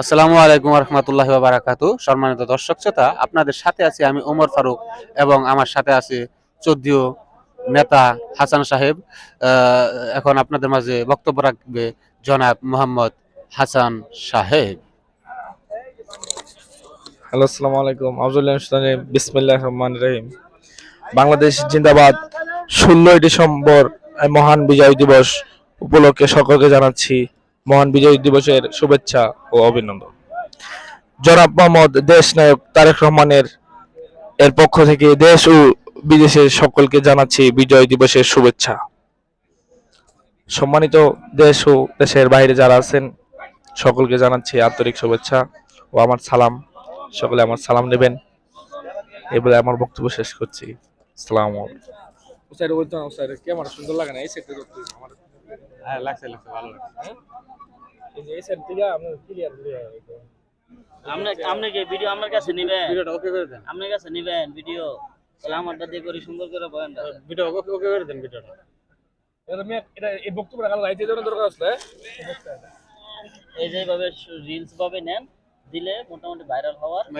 আসসালামু আলাইকুম রহমতুল্লাহ বারাকাতু সম্মানিত দর্শক শ্রোতা, আপনাদের সাথে আছি আমি ওমর ফারুক এবং আমার সাথে আছে চৌদ্দীয় নেতা হাসান সাহেব। এখন আপনাদের মাঝে বক্তব্য রাখবে জনাব মোহাম্মদ হাসান সাহেব। হ্যালো, আসসালামু আলাইকুম। আবদুল্লাহ বিসমিল্লাহ রহমান রহিম। বাংলাদেশ জিন্দাবাদ ষোলোই ডিসেম্বর মহান বিজয় দিবস উপলক্ষে সকলকে জানাচ্ছি। মহান বিজয় দিবসের শুভেচ্ছা ও অভিনন্দন। জনাব মোহাম্মদ দেশ নায়ক তারেক রহমানের এর পক্ষ থেকে দেশ ও বিদেশের সকলকে জানাচ্ছি বিজয় দিবসের শুভেচ্ছা। সম্মানিত দেশ ও দেশের বাইরে যারা আছেন, সকলকে জানাচ্ছি আন্তরিক শুভেচ্ছা ও আমার সালাম। সকলে আমার সালাম নেবেন। এই বলে আমার বক্তব্য শেষ করছি। সালাম স্যার বলতো স্যার কি সুন্দর লাগে না এই সেটটা করতে আমার হ্যাঁ লাগছে লাগছে ভালো এই যে এই সেট থেকে আমি ক্লিয়ার আপনি আপনি কি ভিডিও আপনার কাছে নিবেন? ভিডিওটা ওকে করে দেন। আপনার কাছে নিবেন ভিডিও তাহলে আমারটা দিয়ে করি সুন্দর করে বয়ানটা ভিডিও ওকে ওকে করে দেন ভিডিওটা এটা এই বক্তব্যটা কাল লাইতে জন্য দরকার আছে? এই যে এইভাবে রিলস ভাবে নেন দিলে মোটামুটি ভাইরাল হওয়ার।